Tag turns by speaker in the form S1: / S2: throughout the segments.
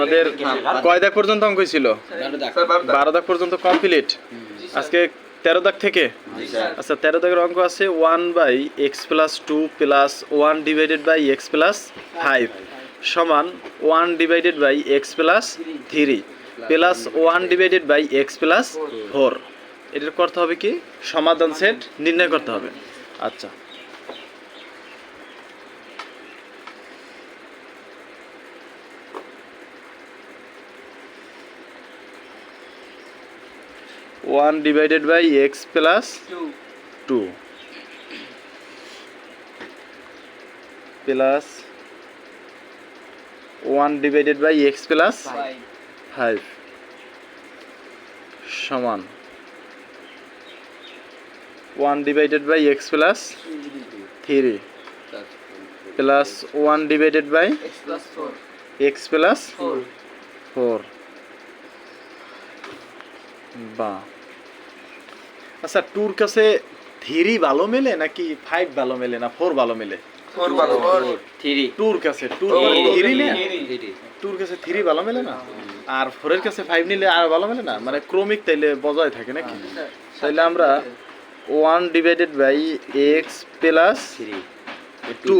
S1: আমাদের কয় দাগ পর্যন্ত অঙ্ক ছিল বারো দাগ পর্যন্ত কমপ্লিট আজকে তেরো দাগ থেকে? আচ্ছা তেরো দাগের অঙ্ক আছে one by X plus two plus one divided by X plus five সমান one divided by X plus three plus one divided by X plus four এটার করতে হবে কি? সমাধান সেট নির্ণয় করতে হবে। আচ্ছা। One divided by X plus two plus one divided by X plus five সমান। One divided by X plus three plus one divided by X plus four বা আচ্ছা টুর কাছে থ্রি ভালো মেলে নাকি ফাইভ ভালো মেলে না ফোর ভালো মেলে? টুর কাছে টুর থ্রি না টুর কাছে থ্রি ভালো মেলে না? আর ফোরের কাছে ফাইভ নিলে আর ভালো মেলে না? মানে ক্রমিক তাইলে বজায় থাকে নাকি? তাইলে আমরা one divided by X plus two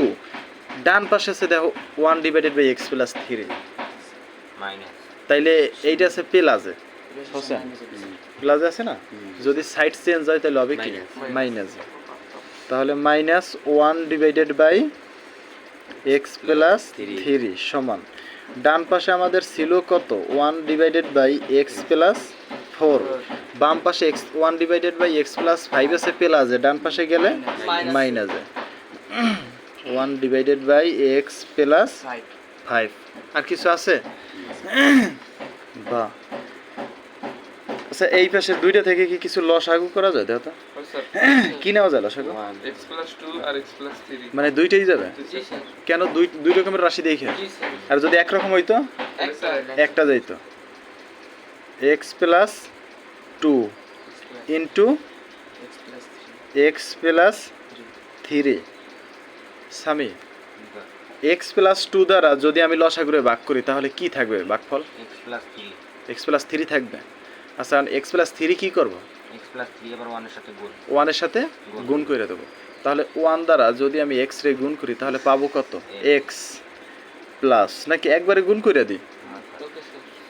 S1: ডান পাশে আছে দেখো one divided by X plus three তাইলে এইটা আছে প্লাসে প্লাসে আছে না? যদি সাইড চেঞ্জ হয় তাহলে হবে কি? মাইনাস তাহলে minus one divided by x plus three সমান। ডান পাশে আমাদের ছিল কত? One divided by x plus four বাম পাশে x one divided by x plus five আছে প্লাসে ডান পাশে গেলে মাইনাসে one divided by x plus five আর কিছু আছে? বাহ। আচ্ছা এই পাশে দুইটা থেকে কি কিছু লস আগু করা যায়? দেখো তো। কি নেওয়া যায় লস আগু? মানে দুইটাই যাবে? কেন দুই দুই রকমের রাশি দেখে? আর যদি একরকম হইতো? একটা যাইতো। X plus two into x plus three Sami x plus two দ্বারা যদি আমি লস লসাগুরে ভাগ করি তাহলে কি থাকবে ভাগফল?
S2: এক্স প্লাস থ্রি
S1: থাকবে। আচ্ছা এক্স প্লাস থ্রি কী করব?
S2: এক্স প্লাস থ্রি আবার ওয়ানের সাথে গুণ।
S1: ওয়ানের সাথে গুণ করে দেবো। তাহলে ওয়ান দ্বারা যদি আমি এক্স রে গুণ করি তাহলে পাবো কত? এক্স প্লাস নাকি একবারে গুণ করে দিই?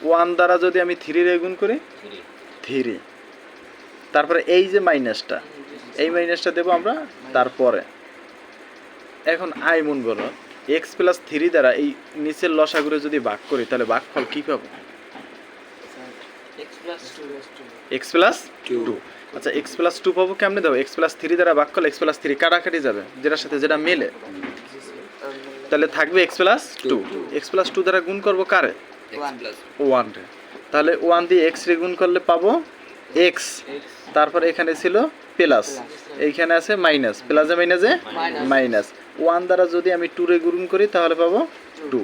S1: ওয়ান দ্বারা যদি আমি থ্রি রে গুণ করি?
S2: থ্রি
S1: থ্রি তারপরে এই যে মাইনাসটা এই মাইনাসটা দেবো আমরা তারপরে। এখন আই মন বলো এক্স প্লাস থ্রি দ্বারা এই নিচের লসাগুলো যদি ভাগ করি তাহলে ভাগফল কী পাবো? এক্স প্লাস টু আচ্ছা এক্স প্লাস টু পাবো কেমনে দেবো? এক্স প্লাস থ্রি দ্বারা ভাগ করলে এক্স প্লাস থ্রি কাটাকাটি যাবে যেটার সাথে যেটা মেলে। তাহলে থাকবে x plus two x plus two দ্বারা গুণ করব কারে? ওয়ান রে। তাহলে ওয়ান দিয়ে এক্স রে গুণ করলে পাবো এক্স তারপর এখানে ছিল প্লাস এইখানে আছে মাইনাস প্লাসে মাইনাসে মাইনাস ওয়ান দ্বারা যদি আমি টু রে গুণ করি তাহলে পাবো টু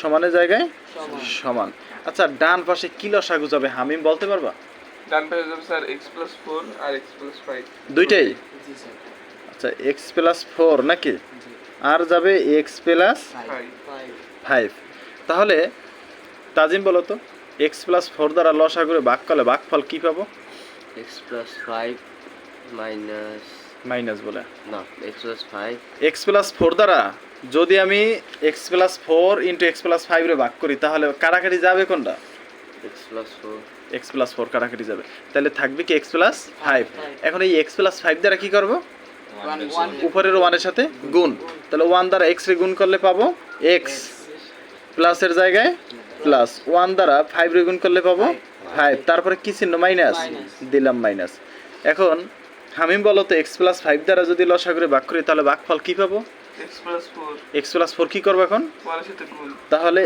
S1: সমানের জায়গায়? সমান। আচ্ছা ডান পাশে কি লসাগু যাবে হামিম বলতে পারবা?
S3: ডান পাশে যাবে স্যার এক্স প্লাস ফোর আর এক্স প্লাস ফাইভ
S1: দুইটাই? আচ্ছা এক্স প্লাস ফোর নাকি? আর যাবে এক্স প্লাস
S3: ফাইভ
S1: ফাইভ তাহলে তাজিম বলো তো এক্স প্লাস ফোর দ্বারা লসাগুরে ভাগ করলে ভাগফল কি পাবো?
S4: X plus five minus
S1: minus বলে।
S4: না x plus five
S1: x plus four দ্বারা যদি আমি x plus four into x plus five রে ভাগ করি তাহলে কাটাকাটি যাবে কোনটা?
S4: X plus four
S1: x plus four কাটাকাটি যাবে। তাহলে থাকবে কি এক্স প্লাস ফাইভ এখন এই এক্স প্লাস ফাইভ দ্বারা কি করব? উপরের ওয়ানের সাথে গুণ। তাহলে ওয়ান দ্বারা এক্স রে গুণ করলে পাবো এক্স প্লাসের জায়গায় প্লাস ওয়ান দ্বারা ফাইভ রে গুণ করলে পাবো ফাইভ তারপরে কি চিহ্ন? মাইনাস দিলাম মাইনাস এখন হামিম বলো তো এক্স প্লাস ফাইভ দ্বারা যদি লসাগুরে ভাগ করি তাহলে ভাগফল কি পাবো?
S3: X plus four
S1: x plus কি করব এখন?
S3: ওয়ানের সাথে গুণ।
S1: তাহলে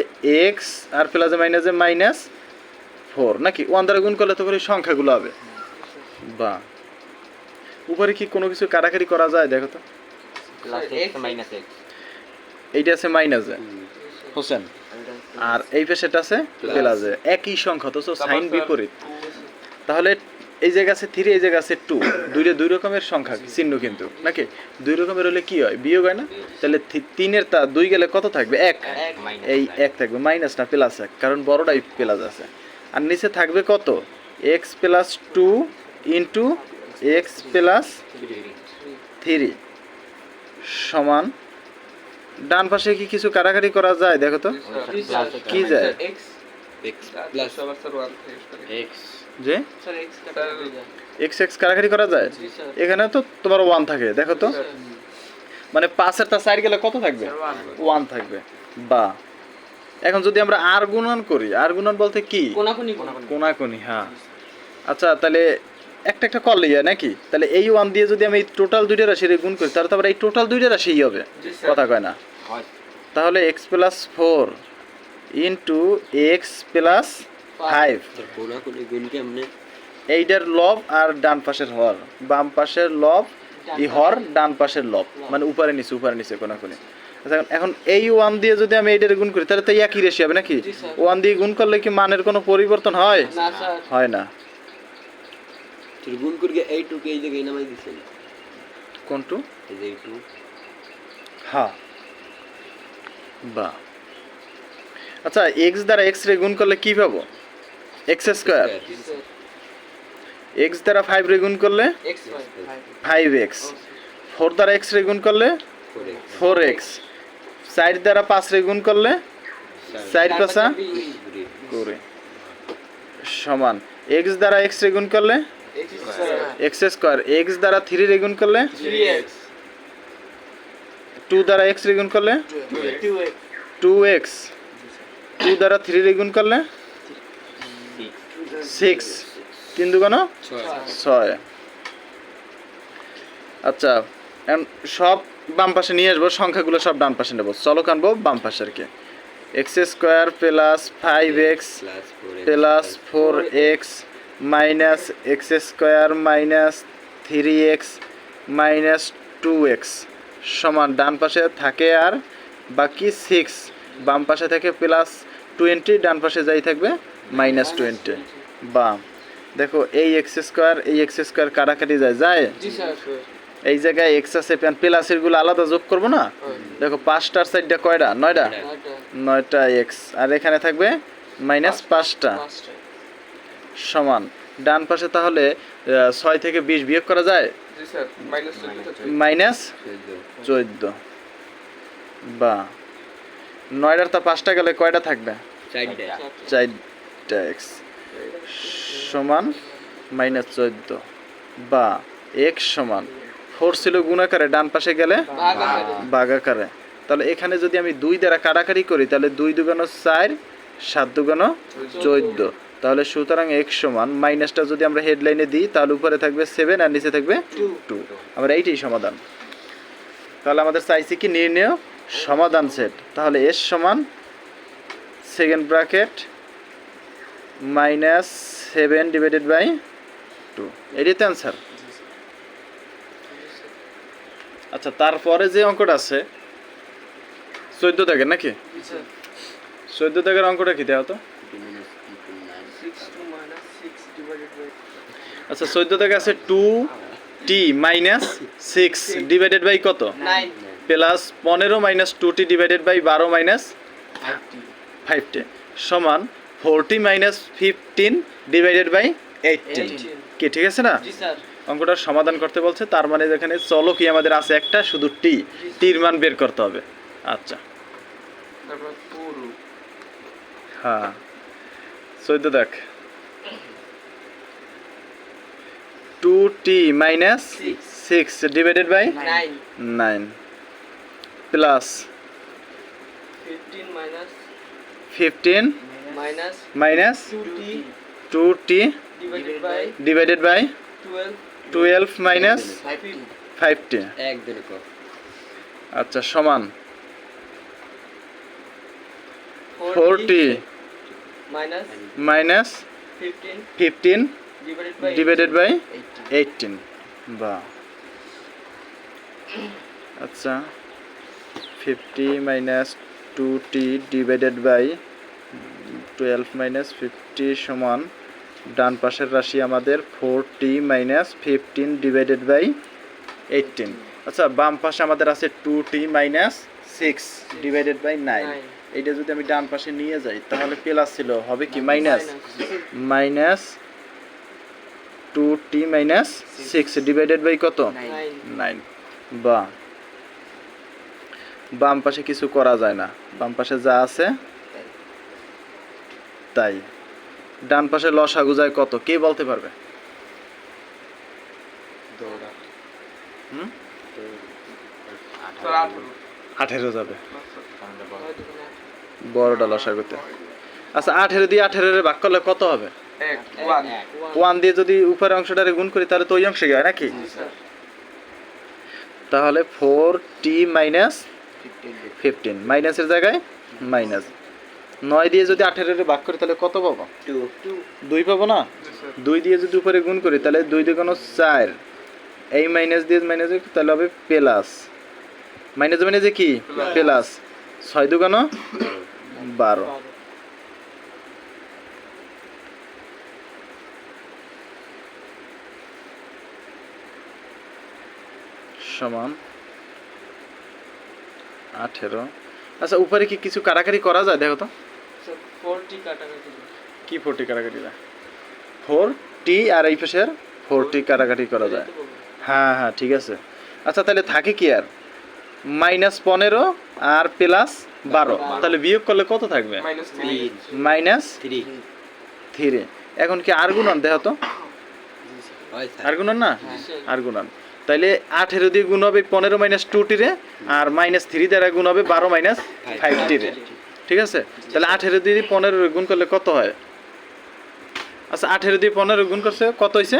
S1: এক্স আর প্লাসে মাইনাসে মাইনাস ফোর নাকি? ওয়ান দ্বারা গুণ করলে তো করে সংখ্যাগুলো হবে। বা। উপরে কি কোনো কিছু কাটাকাটি করা যায়? দেখো তো। এইটা আছে মাইনাসে হোসেন আর এই পেশেটা আছে প্লাসে একই সংখ্যা তো সাইন বিপরীত। তাহলে এই জায়গা আছে থ্রি এই জায়গা আছে টু দুইটা দুই রকমের সংখ্যা চিহ্ন কিন্তু নাকি? দুই রকমের হলে কি হয়? বিয়োগ হয় না? তাহলে তিনের তা দুই গেলে কত থাকবে? এক। এই এক। থাকবে মাইনাস না প্লাস এক কারণ বড়টাই প্লাস আছে। আর নিচে থাকবে কত? X plus two into x plus three সমান ডান পাশে কি কিছু কাটাকাটি করা যায়? দেখো তো। কি যায়?
S3: এক্স
S4: এক্স প্লাস
S1: যে? এক্স এক্স কাটাকাটি করা যায়? এখানে তো তোমার ওয়ান থাকে দেখো তো। মানে পাঁচের তা সাইড গেলে কত থাকবে? ওয়ান থাকবে। বা। এখন যদি আমরা আর গুণন করি আর গুণন বলতে কি? কোনাকুনি হ্যাঁ। আচ্ছা তাহলে একটা একটা করলেই হয় নাকি? তাহলে এই ওয়ান দিয়ে যদি আমি টোটাল দুইটা রাশি গুণ করি তাহলে তো আবার এই টোটাল দুইটা রাশিই হবে। কথা কয় না। তাহলে x plus four into x plus five এইটার লব আর ডান পাশের হর। বাম পাশের লব ই হর ডান পাশের লব। মানে উপরে নিচে উপরে নিচে কোনা কোনে আচ্ছা এখন- এই ওয়ান দিয়ে যদি আমি এইটার গুণ করি তাহলে তো একই রেশি হবে নাকি? ওয়ান দিয়ে গুণ করলে কি মানের কোনো পরিবর্তন হয়? হয় না।
S4: গুণ করে এই টুকে এই জায়গায় নামাই দিছেন
S1: কোনটু?
S4: এই এই
S1: হ্যাঁ বা। আচ্ছা এক্স দ্বারা এক্স রে গুণ করলে কি পাবো? এক্স স্কোয়ার এক্স দ্বারা ফাইভ রে গুণ করলে? ফাইভ এক্স ফোর দ্বারা এক্স রে গুণ করলে? ফোর এক্স চার দ্বারা পাঁচ রে গুণ করলে? চার পাঁচা? করে সমান। এক্স দ্বারা এক্স রে গুণ করলে? এক্স স্কোয়ার এক্স দ্বারা থ্রি রে গুণ করলে? টু দ্বারা এক্স রে গুণ করলে? টু এক্স টু দ্বারা থ্রি গুণ করলে? সিক্স। তিন দুগুণ
S4: ছয়।
S1: আচ্ছা সব বাম পাশে নিয়ে আসব, সংখ্যাগুলো সব ডান পাশে নেব। চলো কানবো বাম পাশের কে। X square plus five x
S4: plus four
S1: x minus x square minus three x minus two x. সমান, ডান পাশে থাকে আর বাকি সিক্স। বাম পাশে থাকে প্লাস টোয়েন্টি ডান পাশে যাই থাকবে মাইনাস টোয়েন্টি বাম। দেখো এই এক্স স্কোয়ার এই এক্স স্কোয়ার কাটাকাটি যায় যায়? এই জায়গায় এক্স আছে প্লাসেরগুলো আলাদা যোগ করব না? দেখো পাঁচটার সাইডটা কয়টা? নয়টা? নয়টা। এক্স আর এখানে থাকবে মাইনাস পাঁচটা। সমান। ডান পাশে তাহলে ছয় থেকে বিশ বিয়োগ করা যায়?
S3: মাইনাস চোদ্দ। থাকবে
S1: মাইনাস চোদ্দ। বা। নয়টার তা পাঁচটা গেলে কয়টা থাকবে?
S4: চারটা।
S1: এক্স সমান মাইনাস চোদ্দ বা এক্স সমান ফোর ছিল গুণাকারে ডান পাশে গেলে বাগাকারে তাহলে এখানে যদি আমি দুই দ্বারা কাটাকাটি করি তাহলে দুই দুগানো চার সাত দুগানো চোদ্দ। তাহলে সুতরাং এক সমান মাইনাসটা যদি আমরা হেডলাইনে দিই তাহলে উপরে থাকবে সেভেন আর নিচে থাকবে টু। আমরা এইটাই সমাধান। তাহলে আমাদের চাইছি কি নির্ণয়? সমাধান সেট। তাহলে এস সমান second bracket minus seven divided by two. এটাই তো অ্যান্সার। আচ্ছা তারপরে যে অঙ্কটা আছে, চোদ্দ দাগের নাকি? চোদ্দ দাগের অঙ্কটা কি দেওয়া তো? আচ্ছা চোদ্দ দাগে আছে two t minus six divided by কত? প্লাস পনেরো minus two t divided by বারো মাইনাস ফাইভ টি সমান forty minus fifteen divided by eighteen কি ঠিক আছে না? অঙ্কটার সমাধান করতে বলছে তার মানে যেখানে চলো কি আমাদের আছে একটা শুধু টি। টির মান বের করতে হবে। আচ্ছা। হ্যাঁ। চোদ্দ দেখ। Two t minus six divided by nine. Plus fifteen minus two t divided by twelve minus five t
S4: এক দিন কর
S1: আচ্ছা সমান। Forty minus fifteen divided by eighteen. বা আচ্ছা। Fifty minus two t divided by twelve minus fifty সমান ডান পাশের রাশি আমাদের four t minus fifteen divided by eighteen আচ্ছা বাম পাশে আমাদের আছে two t minus six divided by nine এইটা যদি আমি ডান পাশে নিয়ে যাই তাহলে প্লাস ছিল হবে কি minus minus two t minus six divided by কত? নাইন বা বাম পাশে কিছু করা যায় না। বাম পাশে যা আছে তাই। ডান পাশে লসাগু যায় কত? কে বলতে পারবে?
S3: আঠারো।
S1: যাবে। বড়টা লসাগুতে। আচ্ছা আঠেরো দিয়ে আঠেরো ভাগ করলে কত হবে?
S3: ওয়ান
S1: দিয়ে যদি উপরের অংশটারে গুণ করি তাহলে তো ওই অংশে হয় নাকি? তাহলে ফোর টি মাইনাস ফিফটিন মাইনাসের জায়গায় মাইনাস নয় দিয়ে যদি আঠেরোরে ভাগ করি তাহলে কত পাবো? দুই পাবো না? দুই দিয়ে যদি উপরে গুণ করি তাহলে দুই কোনো চার। এই মাইনাস দিয়ে মাইনাস তাহলে হবে প্লাস মাইনাস মাইনাসে কি? প্লাস ছয় দুগানো বারো। সমান আঠেরো। আচ্ছা উপরে কি কিছু কাটাকাটি করা যায়? দেখো তো। কি ফোরটি কাটাকাটি যায়? ফোর টি আর এই পাশের ফোর টি কাটাকাটি করা যায়। হ্যাঁ হ্যাঁ ঠিক আছে। আচ্ছা তাহলে থাকে কি আর? মাইনাস পনেরো আর প্লাস বারো। তাহলে বিয়োগ করলে কত থাকবে?
S3: মাইনাস থ্রি
S4: থ্রি
S1: এখন কি আর গুণন দেখো তো।
S4: হয়
S1: আর গুণন না? আর গুণন তাইলে আঠেরো দিয়ে গুণ হবে পনেরো মাইনাস টু টিরে আর মাইনাস থ্রি দ্বারা গুণ হবে বারো মাইনাস ফাইভ টিরে ঠিক আছে? তাহলে আঠেরো দিয়ে পনেরো গুণ করলে কত হয়? আচ্ছা আঠেরো দিয়ে পনেরো গুণ করছে কত হয়েছে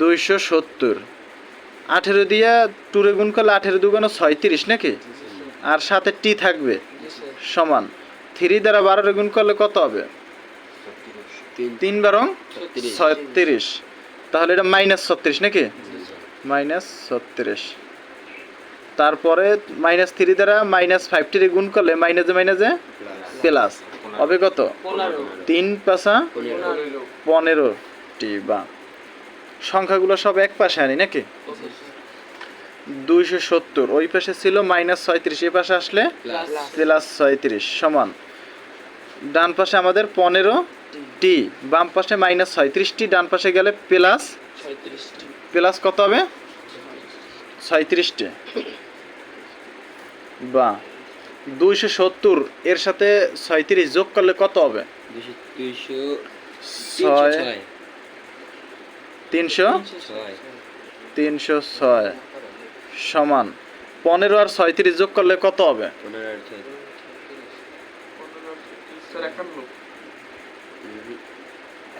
S1: দুইশো সত্তর। আঠেরো দিয়ে টুরে গুণ করলে আঠেরো দুগুণ ছয়ত্রিশ নাকি? আর সাথে টি থাকবে সমান। থ্রি দ্বারা বারোরে গুণ করলে কত হবে?
S4: তিন
S1: বারং
S4: ছত্রিশ।
S1: তাহলে এটা মাইনাস ছত্রিশ নাকি? মাইনাস ছত্রিশ। তারপরে মাইনাস থ্রি দ্বারা মাইনাস ফাইভ টি গুণ করলে মাইনাসে মাইনাসে প্লাস হবে কত? তিন পাশা
S3: পনেরো
S1: পনেরো টি বা। সংখ্যাগুলো সব এক পাশে আনি নাকি? দুইশো সত্তর। ওই পাশে ছিল মাইনাস ছয়ত্রিশ এই পাশে আসলে
S4: প্লাস
S1: ছয়ত্রিশ, সমান। ডান পাশে আমাদের পনেরো টি, বাম পাশে মাইনাস ছয়ত্রিশটি ডান পাশে গেলে প্লাস প্লাস কত হবে? ছয়ত্রিশটি বা দুইশো সত্তর এর সাথে ছয়ত্রিশ যোগ করলে কত হবে? তিনশো তিনশো? ছয়। সমান। পনেরো আর ছয়ত্রিশ যোগ করলে কত হবে?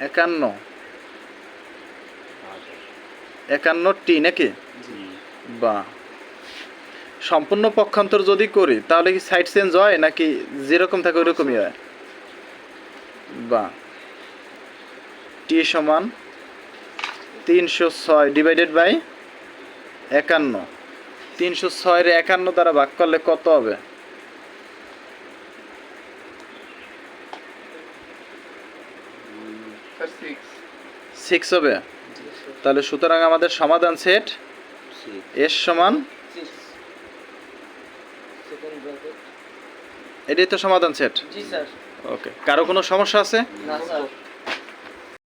S3: একান্ন।
S1: একান্ন টি নাকি বা সম্পূর্ণ পক্ষান্তর যদি করি তাহলে কি সাইড চেঞ্জ হয় নাকি যেরকম থাকে ওইরকমই হয়? বা টি সমান তিনশো ছয় ডিভাইডেড বাই একান্ন। তিনশো ছয়ের একান্ন দ্বারা ভাগ করলে কত হবে?
S3: সিক্স
S1: হবে। তাহলে সুতরাং আমাদের সমাধান সেট এস সমান এটাই তো সমাধান সেট ওকে কারও কোনো সমস্যা আছে?
S5: না স্যার।